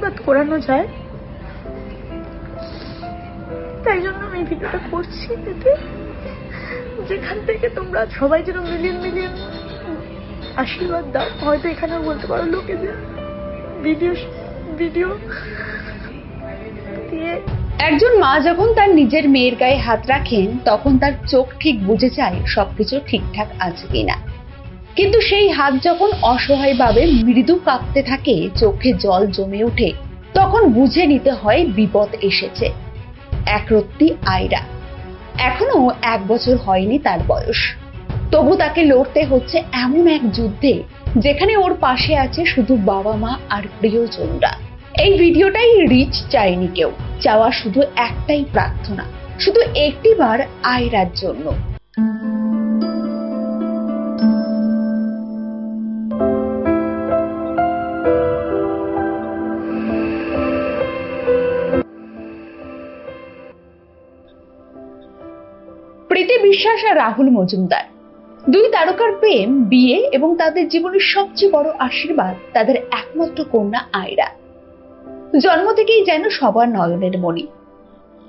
আশীর্বাদ করানো যায়? তাই জন্য আমি ভিডিওটা করছি, এতে যেখান থেকে তোমরা সবাই যেন মিলিয়ন মিলিয়ন আশীর্বাদ দাও। হয়তো এখানেও বলতে পারো লোকেদের ভিডিও ভিডিও দিয়ে একজন মা যখন তার নিজের মেয়ের গায়ে হাত রাখেন, তখন তার চোখ ঠিক বুঝে যায় সবকিছু ঠিকঠাক আছে কিনা। কিন্তু সেই হাত যখন অসহায়ভাবে মৃদু কাঁপতে থাকে, চোখে জল জমে ওঠে, তখন বুঝে নিতে হয় বিপদ এসেছে। একরত্তি আয়রা। এখনও এক বছর হয়নি তার বয়স। তবু তাকে লড়তে হচ্ছে এমন এক যুদ্ধে, যেখানে ওর পাশে আছে শুধু বাবা মা আর প্রিয়জনরা। এই ভিডিওটাই রিচ চায়নি কেউ চাওয়া শুধু একটাই প্রার্থনা, শুধু একটিবার আয়রার জন্য। প্রীতি বিশ্বাস আর রাহুল মজুমদার। দুই তারকার প্রেম, বিয়ে এবং তাদের জীবনের সবচেয়ে বড় আশীর্বাদ তাদের একমাত্র কন্যা আয়রা। জন্ম থেকেই যেন সবার নয়নের মণি।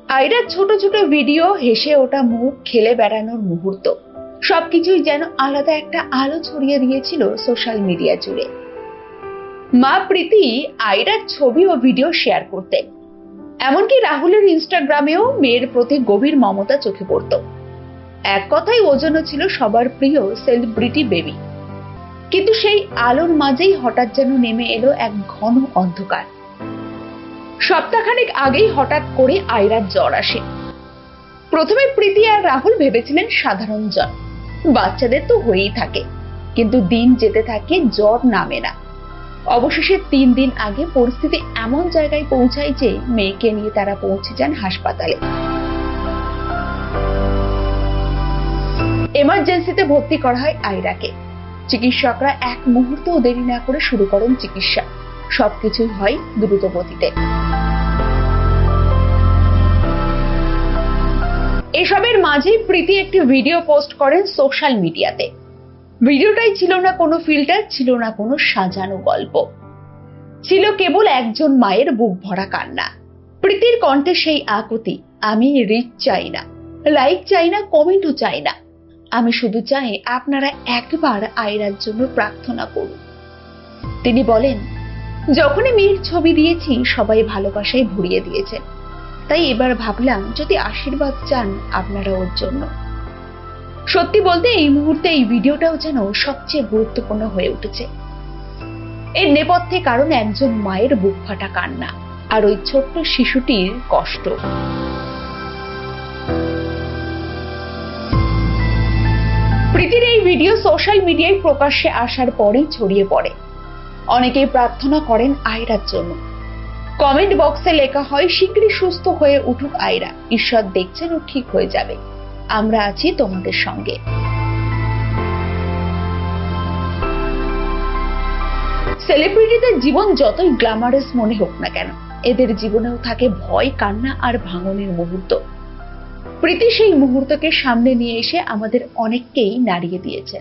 আয়রার ছোট ছোট ভিডিও হেসে ওটা মুখ, খেলে বেড়ানোর মুহূর্ত, সবকিছুই যেন আলাদা একটা আলো ছড়িয়ে দিয়েছিল সোশ্যাল মিডিয়া জুড়ে। মা প্রীতি আয়রার ছবি ও ভিডিও শেয়ার করতেন। এমনকি রাহুলের ইনস্টাগ্রামেও মেয়ের প্রতি গভীর মমতা চোখে পড়তো। এক কথাই ওজন্য ছিল সবার প্রিয় সেলিব্রিটি বেবি কিন্তু সেই আলোর মাঝেই হঠাৎ যেন নেমে এলো এক ঘন অন্ধকার। সপ্তাহখানেক আগেই হঠাৎ করে আয়রার জ্বর আসে। প্রথমে প্রীতি আর রাহুল ভেবেছিলেন সাধারণ জ্বর। বাচ্চাদের তো হয়েই থাকে। কিন্তু দিন যেতে থাকে, জ্বর নামে না। অবশেষে তিন দিন আগে পরিস্থিতি এমন জায়গায় পৌঁছায় যে মেয়েকে নিয়ে তারা পৌঁছে যান হাসপাতালে। এমার্জেন্সিতে ভর্তি করা হয় আয়রাকে চিকিৎসকরা এক মুহূর্তও দেরি না করে শুরু করেন চিকিৎসা। সবকিছুই হয় দ্রুত গতিতে। এসবের মাঝেই প্রীতি একটি ভিডিও পোস্ট করেন সোশ্যাল মিডিয়াতে। ভিডিওটাই ছিল না কোনো ফিল্টার, ছিল না কোনো সাজানো গল্প। ছিল কেবল একজন মায়ের বুক ভরা কান্না। প্রীতির কণ্ঠে সেই আকুতি, আমি রিচ চাই না লাইক চাই না কমেন্টও চাই না। আমি শুধু চাই আপনারা একবার আয়রার জন্য প্রার্থনা করুন। তিনি বলেন, যখনই মেয়ের ছবি দিয়েছি, সবাই ভালোবাসায় ভরিয়ে দিয়েছে। তাই এবার ভাবলাম যদি আশীর্বাদ চান আপনারা ওর জন্য। সত্যি বলতে এই মুহূর্তে এই ভিডিওটাও যেন সবচেয়ে গুরুত্বপূর্ণ হয়ে উঠেছে। এর নেপথ্যে কারণ একজন মায়ের বুক ফাটা কান্না আর ওই ছোট্ট শিশুটির কষ্ট। ভিডিও সোশ্যাল মিডিয়ায় প্রকাশ্যে আসার পরেই ছড়িয়ে পড়ে। অনেকেই প্রার্থনা করেন আয়রার জন্য। কমেন্ট বক্সে লেখা হয় শীঘ্রই সুস্থ হয়ে উঠুক আয়রা। ঈশ্বর দেখছেন ও ঠিক হয়ে যাবে। আমরা আছি তোমাদের সঙ্গে। সেলিব্রিটিদের জীবন যতই গ্ল্যামারাস মনে হোক না কেন, এদের জীবনেও থাকে ভয়, কান্না আর ভাঙনের মুহূর্ত। প্রীতি সেই মুহূর্তকে সামনে নিয়ে এসে আমাদের অনেককেই নাড়িয়ে দিয়েছে।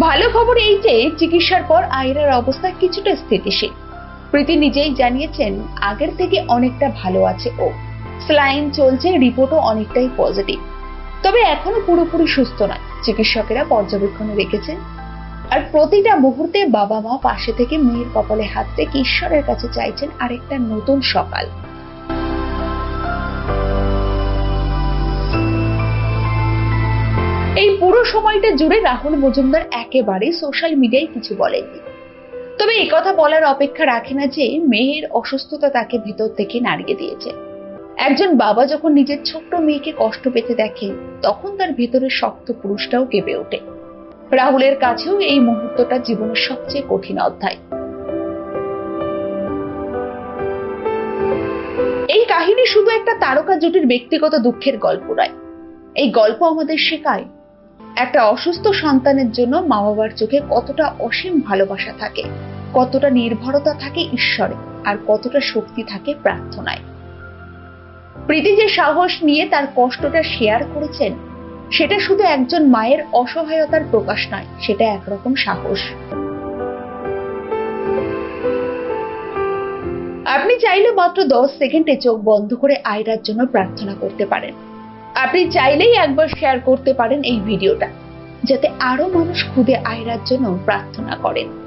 ভালো খবর এই যে, চিকিৎসার পর আয়রার অবস্থা কিছুটা স্থিতিশীল। প্রীতি নিজেই জানিয়েছেন, আগের থেকে অনেকটা ভালো আছে ও। স্লাইন চলছে, রিপোর্টও অনেকটাই পজিটিভ। তবে এখনও পুরোপুরি সুস্থ নয়। চিকিৎসকেরা পর্যবেক্ষণে রেখেছেন আর প্রতিটা মুহূর্তে বাবা মা পাশে থেকে মেয়ের কপালে হাত রেখে ঈশ্বরের কাছে চাইছেন আরেকটা নতুন সকাল। এই পুরো সময়টা জুড়ে রাহুল মজুমদার একেবারে সোশ্যাল মিডিয়ায় কিছু বলেননি। তবে কথা বলার অপেক্ষা রাখে না যে মেয়ের অসুস্থতা তাকে ভিতর থেকে নাড়িয়ে দিয়েছে। একজন বাবা যখন নিজের ছোট্ট মেয়েকে কষ্ট পেতে দেখে, তখন তার ভেতরের শক্ত পুরুষটাও কেঁপে ওঠে। রাহুলের কাছেও এই মুহূর্তটা জীবনের সবচেয়ে কঠিন অধ্যায়। এই কাহিনী শুধু একটা তারকা জুটির ব্যক্তিগত দুঃখের গল্প নয়। এই গল্প আমাদের শেখায় একটা অসুস্থ সন্তানের জন্য মা বাবার চোখে কতটা অসীম ভালোবাসা থাকে, কতটা নির্ভরতা থাকে ঈশ্বরে, আর কতটা শক্তি থাকে প্রার্থনায়। প্রীতি যে সাহস নিয়ে তার কষ্টটা শেয়ার করেছেন সেটা শুধু একজন মায়ের অসহায়তার প্রকাশ নয়, সেটা একরকম সাহস। আপনি চাইলে মাত্র দশ সেকেন্ডে চোখ বন্ধ করে আয়রার জন্য প্রার্থনা করতে পারেন। আপনি চাইলেই একবার শেয়ার করতে পারেন এই ভিডিওটা, যাতে আরও মানুষ খুদে আয়রার জন্য প্রার্থনা করেন।